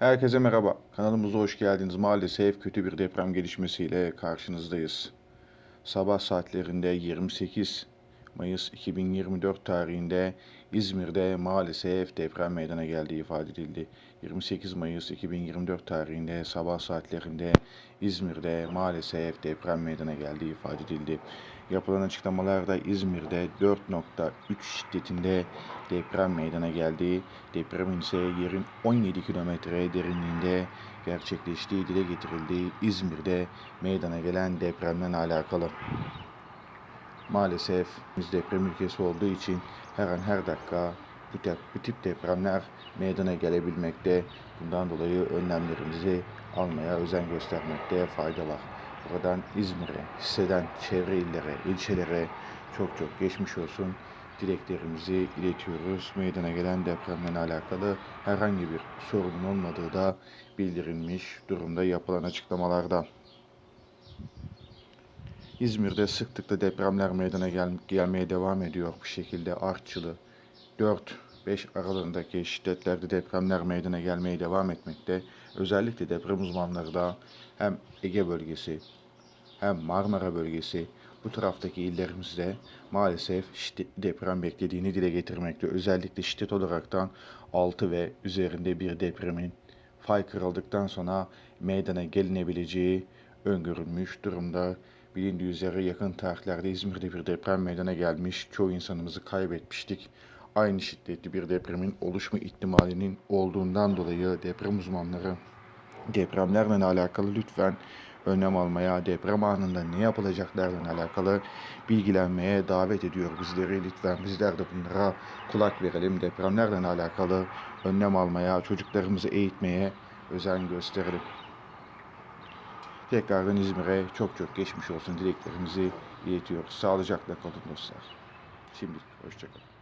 Herkese merhaba. Kanalımıza hoş geldiniz. Maalesef kötü bir deprem gelişmesiyle karşınızdayız. Sabah saatlerinde 28 Mayıs 2024 tarihinde İzmir'de maalesef deprem meydana geldiği ifade edildi. 28 Mayıs 2024 tarihinde sabah saatlerinde İzmir'de maalesef deprem meydana geldiği ifade edildi. Yapılan açıklamalarda İzmir'de 4.3 şiddetinde deprem meydana geldi. Depremin ise yerin 17 kilometre derinliğinde gerçekleştiği dile getirildi. İzmir'de meydana gelen depremle alakalı. Maalesef biz deprem ülkesi olduğu için her an her dakika bu tip, bu tip depremler meydana gelebilmekte. Bundan dolayı önlemlerimizi almaya özen göstermekte fayda var. Buradan İzmir'e, hisseden çevre illere, ilçelere çok çok geçmiş olsun dileklerimizi iletiyoruz. Meydana gelen depremle alakalı herhangi bir sorunun olmadığı da bildirilmiş durumda yapılan açıklamalarda. İzmir'de sıklıkla depremler meydana gel- gelmeye devam ediyor. Bu şekilde Artçılı 4-5 aralığındaki şiddetlerde depremler meydana gelmeye devam etmekte. Özellikle deprem uzmanları da hem Ege bölgesi hem Marmara bölgesi bu taraftaki illerimizde maalesef şiddetli deprem beklediğini dile getirmekte. Özellikle şiddet olaraktan 6 ve üzerinde bir depremin fay kırıldıktan sonra meydana gelinebileceği öngörülmüş durumda. Bilindiği üzere yakın tarihlerde İzmir'de bir deprem meydana gelmiş. Çoğu insanımızı kaybetmiştik. Aynı şiddetli bir depremin oluşma ihtimalinin olduğundan dolayı deprem uzmanları depremlerle alakalı lütfen önlem almaya, deprem anında ne yapılacaklarla alakalı bilgilenmeye davet ediyor bizleri. Lütfen bizler de bunlara kulak verelim. Depremlerle alakalı önlem almaya, çocuklarımızı eğitmeye özen gösterelim. Tekrardan İzmir'e çok çok geçmiş olsun dileklerimizi iletiyoruz. Sağlıcakla kalın dostlar. Şimdilik hoşçakalın.